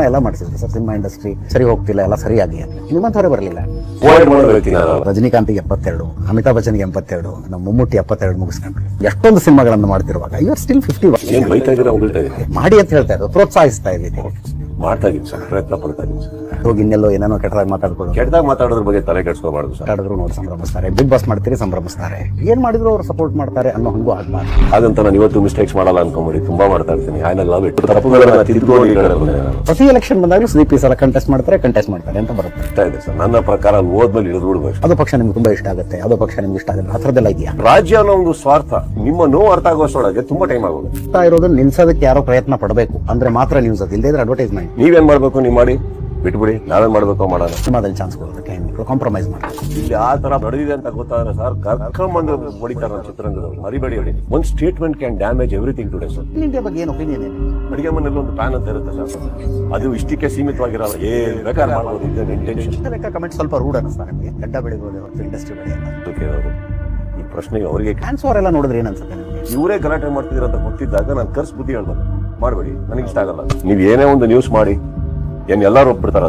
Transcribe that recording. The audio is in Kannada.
ಎಲ್ಲ ಮಾಡಿಸಿದ್ರು ಸರ್. ಸಿನಿಮಾ ಇಂಡಸ್ಟ್ರಿ ಸರಿ ಹೋಗ್ತಿಲ್ಲ ಎಲ್ಲ ಸರಿಯಾಗಿ. ನಿಮ್ಮಂತ ನಿಮ್ಮಂಥವ್ರೆ ಬರಲಿಲ್ಲ. ರಜನಿಕಾಂತ್ಗೆ ಎಪ್ಪತ್ತೆರಡು ಅಮಿತಾಬ್ ಬಚ್ಚನ್ಗೆ ಎಂಬತ್ತೆರಡು ನಮ್ಮ ಮಮ್ಮೂಟಿ ಎಪ್ಪತ್ತೆರಡು ಮುಗಿಸ್ಕೊಂಡ್ರು. ಎಷ್ಟೊಂದು ಸಿನಿಮಾಗಳನ್ನು ಮಾಡ್ತಿರುವಾಗ ಇವ್ರು ಸ್ಟಿಲ್ ಫಿಫ್ಟಿ ಮಾಡಿ ಅಂತ ಹೇಳ್ತಾ ಇದ್ರು ಪ್ರೋತ್ಸಾಹಿಸ್ತಾ ಇದ್ದೀನಿ ಮಾಡ್ತಾ ಇದ್ದೀನಿ ಸರ್ ಪ್ರಯತ್ನ ಪಡ್ತಾ ಇದ್ದೀನಿ ಸರ್. ಹೋಗಿ ಇನ್ನೆಲ್ಲೋ ಏನೇನೋ ಕೆಟ್ಟದಾಗ ಮಾತಾಡ್ಕೊಂಡು ಕೆಟ್ಟದಾಗ ಮಾತಾಡೋದ್ರ ಬಗ್ಗೆ ತಲೆ ಕೆಡಿಸ್ಕೋಬಾರ್ದು ಸರ್. ಮಾತಾಡಿದ್ರು ನೋಡಿ ಸಂಭ್ರಮಿಸ್ತಾರೆ. ಬಿಗ್ ಬಾಸ್ ಮಾಡ್ತೀರಿ ಸಂಭ್ರಮಿಸ್ತಾರೆ. ಏನ್ ಮಾಡಿದ್ರು ಅವ್ರು ಸಪೋರ್ಟ್ ಮಾಡ್ತಾರೆ ಅನ್ನೋ ಹಂಗೂ ಆಗ್ಬಾರ್ದು. ಹಾಗಂತ ನಾನು ಇವತ್ತು ಮಿಸ್ಟೇಕ್ಸ್ ಮಾಡಲ್ಲ ಅನ್ಕೊಂಬಿಡಿ. ತುಂಬಾ ಮಾಡ್ತಾ ಇರ್ತೀನಿ. ಐ ಲವ್ ಇಟ್ ತಪ್ಪುಗಳನ್ನ ತಿದ್ದುಕೊಂಡು. ಪ್ರತಿ ಎಲೆಕ್ಷನ್ ಬಂದಾಗಲೂ ಸಿಪಿ ಸಲ ಕಂಟೆಸ್ಟ್ ಮಾಡ್ತಾರೆ ಕಂಟೆಸ್ಟ್ ಮಾಡ್ತಾರೆ ಅಂತ ಬರುತ್ತೆ. ಇದೆ ಸರ್. ನನ್ನ ಪ್ರಕಾರ ಅಲ್ಲಿ ಹೋದ್ಮೇಲೆ ಇಳಿದು ಬಿಡ್ಬೇಕು ಅದು ಪಕ್ಷ ನಿಮ್ಗೆ ತುಂಬಾ ಇಷ್ಟ ಆಗುತ್ತೆ. ಅದು ಪಕ್ಷ ನಿಮ್ಗೆ ಇಷ್ಟ ಆಗುತ್ತೆ. ಆ ಥರದ್ದೆಲ್ಲ ಇದೆಯಾ? ರಾಜ್ಯ ಅನ್ನೋ ಒಂದು ಸ್ವಾರ್ಥ ನಿಮ್ಮ ನೋವು ಅರ್ಥ ಆಗೋಷ್ಟೊಳಗೆ ತುಂಬಾ ಟೈಮ್ ಆಗೋದು. ಆಗ್ತಾ ಇರೋದನ್ನ ನಿಲ್ಸೋದಕ್ಕೆ ಯಾರೋ ಪ್ರಯತ್ನ ಪಡಬೇಕು. ಅಂದ್ರೆ ಮಾತ್ರ ನ್ಯೂಸ್ ಅದು. ಇಲ್ಲದೇ ಅಡ್ವರ್ಟೈಸ್ಮೆಂಟ್ ನೀವೇನ್ ಮಾಡ್ಬೇಕು ನೀವು ಮಾಡಿ? ಬಿಟ್ಬಿಡಿ ನಾವೇನ್ ಮಾಡ್ಬೇಕು ಮಾಡೋಣ. ಸಿನಿಮಾದಲ್ಲಿ ಚಾನ್ಸ್ ಹೆಣ್ಮಕ್ಳು ಕಾಂಪ್ರಮೈಸ್ ಮಾಡಿ. ಇಲ್ಲಿ ಆ ತರ ನಡೆದಿದೆ ಅಂತ ಗೊತ್ತಾದ್ರೆ ಸರ್ ಕರ್ಕೊಂಬಂದು ಹೊಡಿತಾರೆ ನಮ್ಮ ಚಿತ್ರರಂಗದವ್ರು. ಮರಿಬೇಡಿ ಹೇಳಿ ಒಂದು statement can damage everything today sir India ಬಗ್ಗೆ ಏನು ಒಪಿನಿಯನ್ ಏನು? ಅಡಿಗೆ ಮನೆಯಲ್ಲಿ ಒಂದು ಪ್ಯಾನ್ ಅಂತ ಇರುತ್ತೆ ಸರ್ ಅದು ಇಷ್ಟಕ್ಕೆ ಸೀಮಿತವಾಗಿರಲ್ಲ. ಏನ್ ಬೇಕಾದ್ರೆ ಮಾಡ್ಬೋದು. ಇದೇನು ಇಂಟೆನ್ಷನ್ ಕಮೆಂಟ್ ಸ್ವಲ್ಪ ರೂಡ್ ಅನ್ನಿಸ್ತಾ ನಿಮಗೆ. ಗಡ್ಡ ಬೆಳಿಬೋದು ಇಂಡಸ್ಟ್ರಿ ಇಂಡಸ್ಟ್ರಿ ಬೆಳೆಯಲ್ಲ ಈ ಪ್ರಶ್ನೆಗೆ ಅವರಿಗೆ ಕ್ಯಾನ್ಸರ್ ಎಲ್ಲ ನೋಡಿದ್ರೆ ಏನು ಅನ್ಸುತ್ತೆ ನಿಮಗೆ? ಇವರೇ ಗಲಾಟೆ ಮಾಡ್ತಿದ್ದೀರ ಅಂತ ಗೊತ್ತಿದ್ದಾಗ ನಾನು ಕರ್ಸ್ ಬುದ್ಧಿ ಹೇಳ್ಬೋದು. ಮಾಡಬೇಡಿ. ನನಗೆ ಇಷ್ಟ ಆಗಲ್ಲ. ನೀವು ಏನೇ ಒಂದು ನ್ಯೂಸ್ ಮಾಡಿ. ಏನ್ ಎಲ್ಲರೂ ಒಪ್ಪಿಡ್ತಾರ